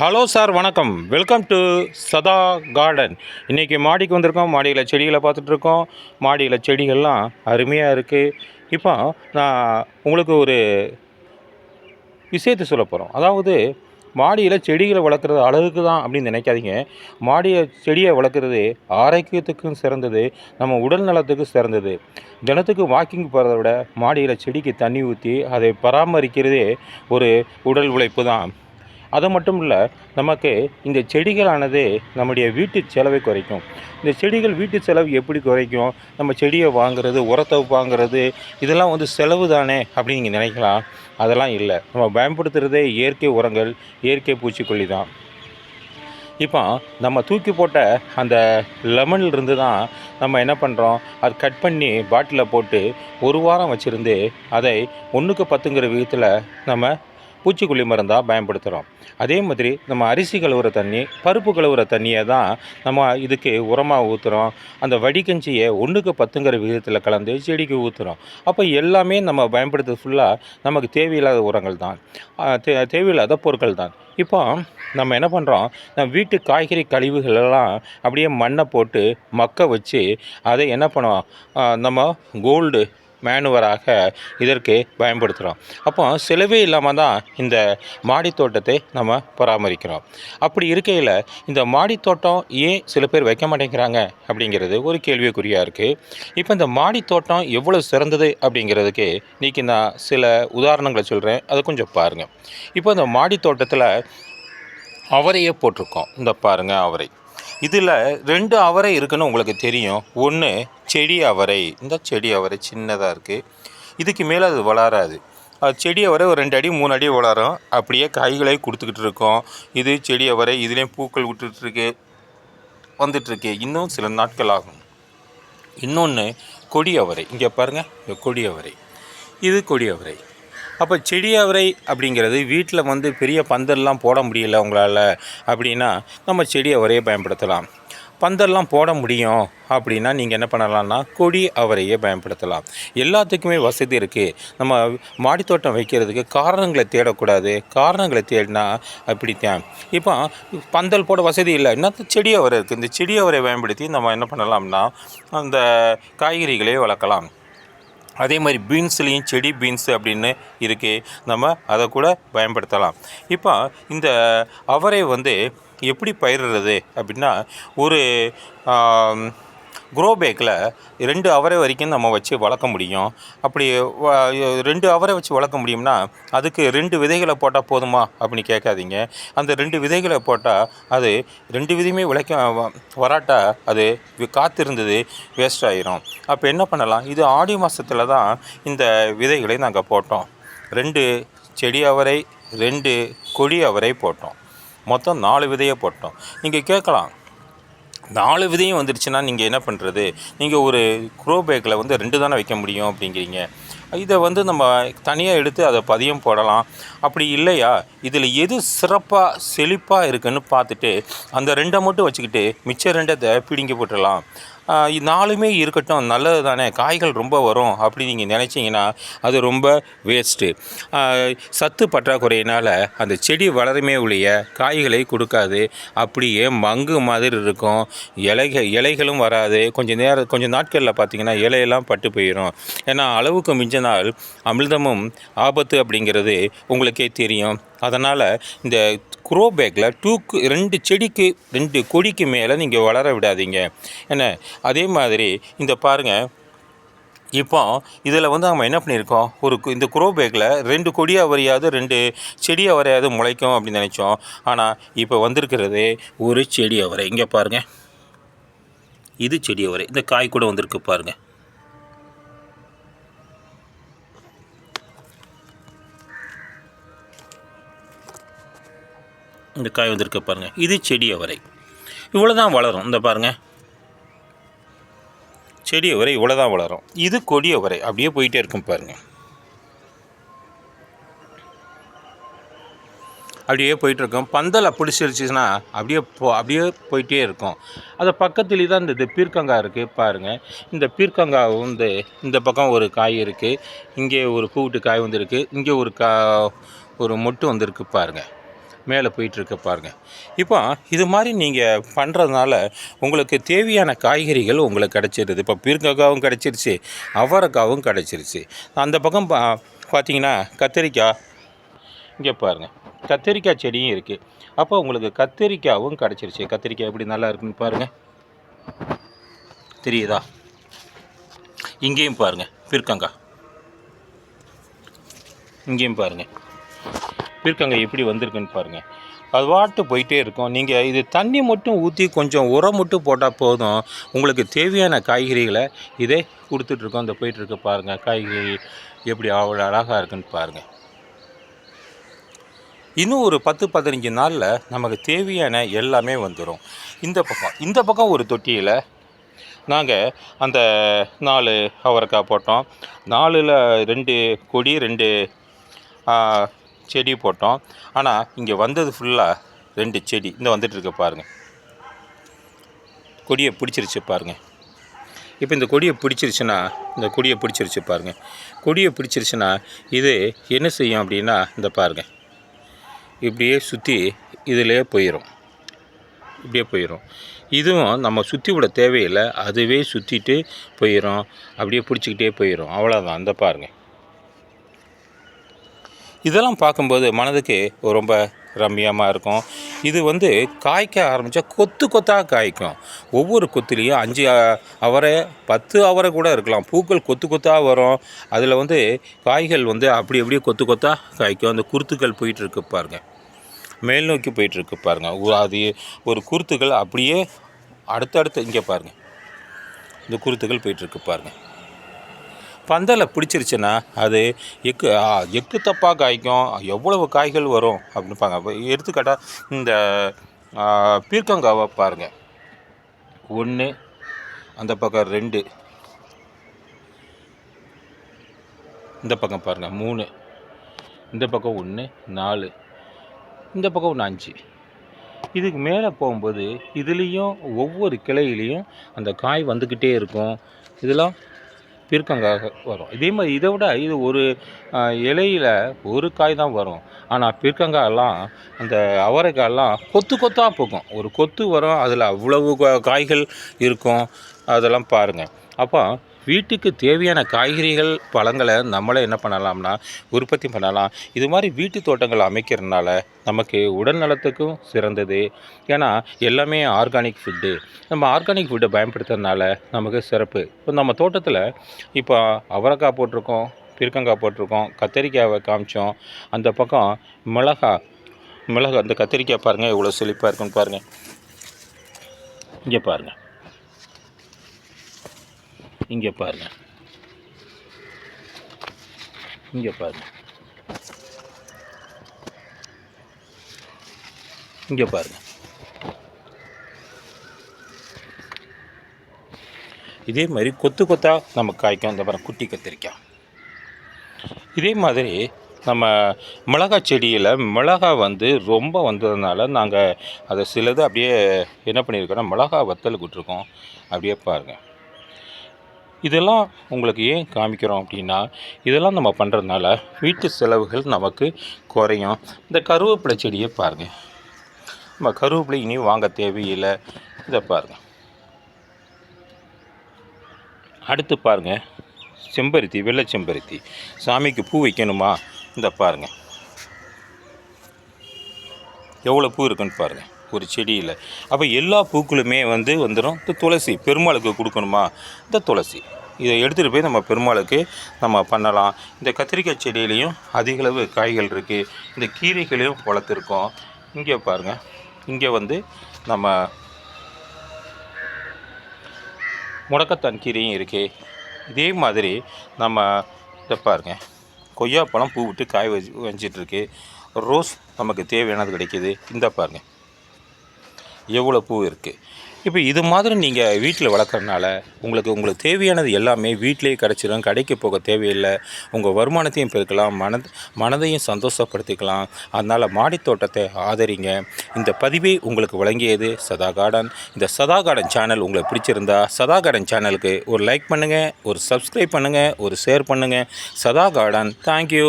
Hello sir வணக்கம். Welcome to Sadha garden இன்றைக்கி மாடிக்கு வந்திருக்கோம். மாடியில் செடிகளை பார்த்துட்ருக்கோம். மாடியில் செடிகள்லாம் அருமையாக இருக்குது இப்போ நான் உங்களுக்கு ஒரு விஷயத்தை சொல்ல போகிறோம் அதாவது மாடியில் செடிகளை வளர்க்குறது அழகுக்கு தான் அப்படின்னு நினைக்காதீங்க. மாடியை செடியை வளர்க்குறது ஆரோக்கியத்துக்கும் சிறந்தது. நம்ம உடல் நலத்துக்கும் சிறந்தது. தினத்துக்கு வாக்கிங் போகிறத விட மாடியில் செடிக்கு தண்ணி ஊற்றி அதை பராமரிக்கிறதே ஒரு உடல் உழைப்பு தான். அது மட்டும் இல்லை நமக்கு இந்த செடிகளானது நம்முடைய வீட்டு செலவை குறைக்கும். இந்த செடிகள் வீட்டு செலவு எப்படி குறைக்கும்? நம்ம செடியை வாங்குறது உரத்தை வாங்குறது இதெல்லாம் வந்து செலவு தானே அப்படின்னு நீங்கள் நினைக்கலாம். அதெல்லாம் இல்லை. நம்ம பயன்படுத்துகிறதே இயற்கை உரங்கள் இயற்கை பூச்சிக்கொல்லி தான். இப்போ நம்ம தூக்கி போட்ட அந்த லெமன்லேருந்து தான் நம்ம என்ன பண்ணுறோம் அது கட் பண்ணி பாட்டிலில் போட்டு ஒரு வாரம் வச்சுருந்து அதை ஒன்றுக்கு பத்துங்கிற விதத்தில் நம்ம பூச்சிக்கொல்லி மருந்தாக பயன்படுத்துகிறோம் அதே மாதிரி நம்ம அரிசி கழுவுற தண்ணி பருப்பு கழுவுற தண்ணியை தான் நம்ம இதுக்கு உரமாக ஊற்றுறோம் அந்த வடிகஞ்சியை ஒன்றுக்கு பத்துங்கிற விகிதத்தில் கலந்து செடிக்கு ஊற்றுறோம் அப்போ எல்லாமே நம்ம பயன்படுத்துறது ஃபுல்லாக நமக்கு தேவையில்லாத உரங்கள் தான். தேவையில்லாத பொருட்கள் தான். இப்போ நம்ம என்ன பண்ணுறோம் நம்ம வீட்டு காய்கறி கழிவுகளெல்லாம் அப்படியே மண்ணை போட்டு மக்க வச்சு அதை என்ன பண்ணுவோம்? நம்ம கோல்டு மேனுவராக இதற்கு பயன்படுத்துகிறோம். அப்போ செலவே இல்லாமல் தான் இந்த மாடி தோட்டத்தை நம்ம பராமரிக்கிறோம். அப்படி இருக்கையில் இந்த மாடி தோட்டம் ஏன் சில பேர் வைக்க மாட்டேங்கிறாங்க அப்படிங்கிறது ஒரு கேள்விக்குறியாக இருக்குது இப்போ இந்த மாடி தோட்டம் எவ்வளோ சிறந்தது அப்படிங்கிறதுக்கு இன்றைக்கி நான் சில உதாரணங்களை சொல்கிறேன் அதை கொஞ்சம் பாருங்கள் இப்போ இந்த மாடி தோட்டத்தில் அவரையே போட்டிருக்கோம். இந்த பாருங்கள் அவரை. இதில் ரெண்டு அவரை இருக்குன்னு உங்களுக்கு தெரியும். ஒன்று செடி அவரை. இந்த செடி அவரை சின்னதாக இருக்குது இதுக்கு மேலே அது வளராது. செடி அவரை ஒரு ரெண்டு அடி மூணு அடி வளரும். அப்படியே காய்களை கொடுத்துக்கிட்டு இருக்கோம். இது செடி அவரை இதுலேயும் பூக்கள் விட்டுட்டுருக்கு வந்துட்டுருக்கு. இன்னும் சில நாட்கள் ஆகும். இன்னொன்று கொடி அவரை. இங்கே பாருங்கள் இந்த கொடி அவரை. இது கொடி அவரை. அப்போ செடி அவரை அப்படிங்கிறது வீட்டில் வந்து பெரிய பந்தல்லாம் போட முடியல உங்களால் அப்படின்னா நம்ம செடி அவரையை பயன்படுத்தலாம். பந்தல்லாம் போட முடியும் அப்படின்னா நீங்கள் என்ன பண்ணலாம்னா கொடி அவரையே பயன்படுத்தலாம். எல்லாத்துக்குமே வசதி இருக்குது நம்ம மாடித்தோட்டம் வைக்கிறதுக்கு காரணங்களை தேடக்கூடாது. காரணங்களை தேடினா அப்படித்தான். இப்போ பந்தல் போட வசதி இல்லை. என்ன செடி அவரை இருக்குது இந்த செடி அவரை பயன்படுத்தி நம்ம என்ன பண்ணலாம்னா அந்த காய்கறிகளை வளர்க்கலாம். அதே மாதிரி பீன்ஸ்லேயும் செடி பீன்ஸ் அப்படின்னு இருக்குது நம்ம அதை கூட பயன்படுத்தலாம். இப்போ இந்த அவரை வந்து எப்படி பயிரிடுறது அப்படின்னா ஒரு க்ரோ பேக்கில் ரெண்டு அவரை வரைக்கும் நம்ம வச்சு வளர்க்க முடியும். அப்படி ரெண்டு அவரை வச்சு வளர்க்க முடியும்னா அதுக்கு ரெண்டு விதைகளை போட்டால் போதுமா அப்படின்னு கேட்காதீங்க. அந்த ரெண்டு விதைகளை போட்டால் அது ரெண்டு விதையுமே விளைக்க வ- வராட்டா அது காத்திருந்தது வேஸ்ட் ஆயிரும். அப்போ என்ன பண்ணலாம்? இது ஆடி மாதத்தில் தான் இந்த விதைகளை நாங்கள் போட்டோம். ரெண்டு செடி அவரை ரெண்டு கொடி அவரை போட்டோம். மொத்தம் நாலு விதையை போட்டோம். நீங்கள் கேட்கலாம் நாலு விதையும் வந்துடுச்சுன்னா நீங்கள் என்ன பண்ணுறது நீங்கள் ஒரு க்ரோ பேக்கில் வந்து ரெண்டு தானே வைக்க முடியும் அப்படிங்கிறீங்க. இதை வந்து நம்ம தனியாக எடுத்து அதை பதியம் போடலாம். அப்படி இல்லையா? இதில் எது சிறப்பாக செழிப்பாக இருக்குன்னு பார்த்துட்டு அந்த ரெண்டை மட்டும் வச்சுக்கிட்டு மிச்ச ரெண்டை பிடிங்கி போட்டுடலாம். நாலுமே இருக்கட்டும் நல்லது தானே காய்கள் ரொம்ப வரும் அப்படி நீங்கள் நினச்சிங்கன்னா அது ரொம்ப வேஸ்ட்டு சத்து பற்றாக்குறையினால் அந்த செடி வளருமே ஒழிய காய்களை கொடுக்காது. அப்படியே மங்கு மாதிரி இருக்கும். இலைகள் இலைகளும் வராது. கொஞ்சம் நேரம் கொஞ்சம் நாட்களில் பார்த்தீங்கன்னா இலையெல்லாம் பட்டு போயிடும் ஏன்னா அளவுக்கு மிஞ்சினால் அமிர்தமும் ஆபத்து அப்படிங்கிறது உங்களுக்கே தெரியும். அதனால் இந்த குரோபேக்கில் டூக்கு ரெண்டு செடிக்கு ரெண்டு கொடிக்கு மேலே நீங்கள் வளர விடாதீங்க. என்ன? அதே மாதிரி இந்த பாருங்கள் இப்போ இதில் வந்து நம்ம என்ன பண்ணியிருக்கோம்? ஒரு கு- இந்த குரோ பேக்கில் ரெண்டு கொடியாக வரையாவது ரெண்டு செடியாக வரையாவது முளைக்கும் அப்படின்னு நினச்சோம். ஆனால் இப்போ வந்திருக்கிறது ஒரு செடியை வரை. இங்கே பாருங்கள் இது செடியை வரை. இந்த காய் கூட வந்திருக்கு பாருங்கள் இந்த காய் வந்திருக்கு பாருங்கள் இது செடி அவரை. இவ்வளோ தான் வளரும். இந்த பாருங்கள் செடி அவரை இவ்வளோ தான் வளரும். இது கொடி அவரை. அப்படியே போயிட்டே இருக்கும் பாருங்கள் அப்படியே போயிட்டுருக்கும் பந்தலை பிடிச்சிருச்சுன்னா அப்படியே போ அப்படியே போயிட்டே இருக்கும். அதை பக்கத்துலேயே தான் இந்த இது பீர்க்கங்காய் இருக்குது பாருங்கள் இந்த பீர்க்கங்காய் வந்து இந்த பக்கம் ஒரு காய் இருக்குது இங்கே ஒரு பூவிட்டு காய் வந்துருக்கு. இங்கே ஒரு கா ஒரு மொட்டு வந்திருக்கு பாருங்கள் மேலே போயிட்டுருக்கு பாருங்கள் இப்போ இது மாதிரி நீங்கள் பண்ணுறதுனால உங்களுக்கு தேவையான காய்கறிகள் உங்களுக்கு கிடச்சிருது. இப்போ பீர்க்கங்காவும் கிடச்சிருச்சு அவரைக்காவும் கிடச்சிருச்சு. அந்த பக்கம் பா பார்த்தீங்கன்னா கத்திரிக்காய் இங்கே பாருங்கள் கத்திரிக்காய் செடியும் இருக்குது அப்போ உங்களுக்கு கத்திரிக்காவும் கிடச்சிருச்சு. கத்திரிக்காய் எப்படி நல்லா இருக்குன்னு பாருங்கள் தெரியுதா? இங்கேயும் பாருங்கள் பீர்க்கங்காய். இங்கேயும் பாருங்கள் பீர்க்கங்காய் எப்படி வந்திருக்குன்னு பாருங்கள் அது வாட்டு போயிட்டே இருக்கும். நீங்கள் இது தண்ணி மட்டும் ஊற்றி கொஞ்சம் உரம் மட்டும் போட்டால் போதும். உங்களுக்கு தேவையான காய்கறிகளை இதே கொடுத்துட்ருக்கோம் அந்த போயிட்டுருக்கு பாருங்கள் காய்கறி எப்படி அவ்வளோ அழகாக இருக்குன்னு பாருங்கள் இன்னும் ஒரு பத்து பதினஞ்சு நாளில் நமக்கு தேவையான எல்லாமே வந்துடும் இந்த பக்கம் இந்த பக்கம் ஒரு தொட்டியில் நாங்கள் அந்த நாலு அவரைக்காய் போட்டோம். நாலில் ரெண்டு கொடி ரெண்டு செடி போட்டோம். ஆனால் இங்கே வந்தது ஃபுல்லாக ரெண்டு செடி. இந்த வந்துட்டுருக்கு பாருங்கள் கொடியை பிடிச்சிருச்சு பாருங்கள் இப்போ இந்த கொடியை பிடிச்சிருச்சுன்னா இந்த கொடியை பிடிச்சிருச்சு பாருங்கள் கொடியை பிடிச்சிருச்சுன்னா இது என்ன செய்யும் அப்படின்னா இந்த பாருங்கள் இப்படியே சுற்றி இதிலே போயிடும் இப்படியே போயிடும் இதுவும் நம்ம சுற்றி விட தேவையில்லை. அதுவே சுற்றிட்டு போயிடும் அப்படியே பிடிச்சிக்கிட்டே போயிடும் அவ்வளோதான் அந்த பாருங்கள் இதெல்லாம் பார்க்கும்போது மனதுக்கு ரொம்ப ரம்மியமாக இருக்கும். இது வந்து காய்க்க ஆரம்பித்தா கொத்து கொத்தாக காய்க்கும். ஒவ்வொரு கொத்துலேயும் அஞ்சு அவரை பத்து அவரை கூட இருக்கலாம். பூக்கள் கொத்து கொத்தாக வரும். அதில் வந்து காய்கள் வந்து அப்படி அப்படியே கொத்து கொத்தாக காய்க்கும். அந்த குருத்துக்கள் போயிட்டுருக்கு பாருங்கள் மேல் நோக்கி போயிட்டுருக்கு பாருங்கள் அது ஒரு குருத்துக்கள் அப்படியே அடுத்தடுத்து இங்கே பாருங்கள் இந்த குருத்துக்கள் போயிட்டுருக்கு பாருங்கள் பந்தலை பிடிச்சிருச்சுன்னா அது எக்கு எக்கு தப்பாக காய்க்கும். எவ்வளவு காய்கள் வரும் அப்படின்பாங்க அப்போ எடுத்துக்காட்டால் இந்த பீர்க்கங்காவை பாருங்கள் ஒன்று அந்த பக்கம் ரெண்டு. இந்த பக்கம் பாருங்கள் மூணு. இந்த பக்கம் ஒன்று நாலு. இந்த பக்கம் ஒன்று அஞ்சு. இதுக்கு மேலே போகும்போது இதுலேயும் ஒவ்வொரு கிளையிலையும் அந்த காய் வந்துக்கிட்டே இருக்கும். இதெல்லாம் பீர்க்கங்காய் வரும். இதே மாதிரி இதை விட இது ஒரு இலையில் ஒரு காய் தான் வரும். ஆனால் பீர்க்கங்காயெல்லாம் அந்த அவரைக்காயெல்லாம் கொத்து கொத்தாக போகும். ஒரு கொத்து வரும் அதில் அவ்வளவு கா- காய்கள் இருக்கும். அதெல்லாம் பாருங்கள் அப்போ வீட்டுக்கு தேவையான காய்கறிகள் பழங்களை நம்மளே என்ன பண்ணலாம்னா உற்பத்தி பண்ணலாம். இது மாதிரி வீட்டு தோட்டங்கள் அமைக்கிறதுனால நமக்கு உடல் நலத்துக்கும் சிறந்தது. ஏன்னா எல்லாமே ஆர்கானிக் ஃபுட்டு நம்ம ஆர்கானிக் ஃபுட்டை பயன்படுத்துறதுனால நமக்கு சிறப்பு. இப்போ நம்ம தோட்டத்தில் இப்போ அவரைக்காய் போட்டிருக்கோம் பீர்க்கங்காய் போட்டிருக்கோம் கத்தரிக்காயை காமிச்சோம். அந்த பக்கம் மிளகா மிளகா அந்த கத்திரிக்காய் பாருங்கள் இவ்வளோ செழிப்பாக இருக்குன்னு பாருங்கள் இங்கே பாருங்கள் இங்கே பாருங்கள் இங்கே பாருங்கள் இங்கே பாருங்கள் இதே மாதிரி கொத்து கொத்தாக நம்ம காய்க்கும். இந்த பாருங்க குட்டி கத்திரிக்காய். இதே மாதிரி நம்ம மிளகாய் செடியில் மிளகாய் வந்து ரொம்ப வந்ததுனால நாங்கள் அதை சிலது அப்படியே என்ன பண்ணியிருக்கோன்னா மிளகாய் வத்தல் விட்டுருக்கோம். அப்படியே பாருங்கள் இதெல்லாம் உங்களுக்கு ஏன் காமிக்கிறோம் அப்படின்னா இதெல்லாம் நம்ம பண்ணுறதுனால வீட்டு செலவுகள் நமக்கு குறையும். இந்த கருவேப்பிலை செடியை பாருங்கள் நம்ம கருவேப்பிலை இனி வாங்க தேவையில்லை. இதை பாருங்கள் அடுத்து பாருங்கள் செம்பருத்தி வெள்ளை செம்பருத்தி. சாமிக்கு பூ வைக்கணுமா? இந்த பாருங்கள் எவ்வளோ பூ இருக்குன்னு பாருங்கள் ஒரு செடியில். அப்போ எல்லா பூக்களுமே வந்து வந்துடும் இந்த துளசி பெருமாளுக்கு கொடுக்கணுமா? இந்த துளசி. இதை எடுத்துகிட்டு போய் நம்ம பெருமாளுக்கு நம்ம பண்ணலாம். இந்த கத்திரிக்காய் செடியிலையும் அதிகளவு காய்கள் இருக்குது இந்த கீரைகளையும் வளர்த்துருக்கோம். இங்கே பாருங்கள் இங்கே வந்து நம்ம முடக்கத்தான் கீரையும் இருக்குது இதே மாதிரி நம்ம இதை பாருங்க. கொய்யாப்பழம் பூ விட்டு காய் வச்சு வஞ்சிட்ருக்கு ரோஸ் நமக்கு தேவையானது கிடைக்கிது. இந்த பாருங்கள் எவ்வளோ பூ இருக்குது இப்போ இது மாதிரி நீங்கள் வீட்டில் வளர்க்குறதுனால உங்களுக்கு உங்களுக்கு தேவையானது எல்லாமே வீட்டிலேயே கிடச்சிடும் கடைக்கு போக தேவையில்லை. உங்கள் வருமானத்தையும் பெருக்கலாம் மனது மனதையும் சந்தோஷப்படுத்திக்கலாம். அதனால் மாடித் தோட்டத்தை ஆதரிங்க. இந்த பதிவை உங்களுக்கு வழங்கியது சதா கார்டன் இந்த சதா கார்டன் சேனல் உங்களுக்கு பிடிச்சிருந்தா சதா கார்டன் சேனலுக்கு ஒரு லைக் பண்ணுங்கள் ஒரு சப்ஸ்கிரைப் பண்ணுங்கள் ஒரு ஷேர் பண்ணுங்கள் சதா கார்டன் தேங்க்யூ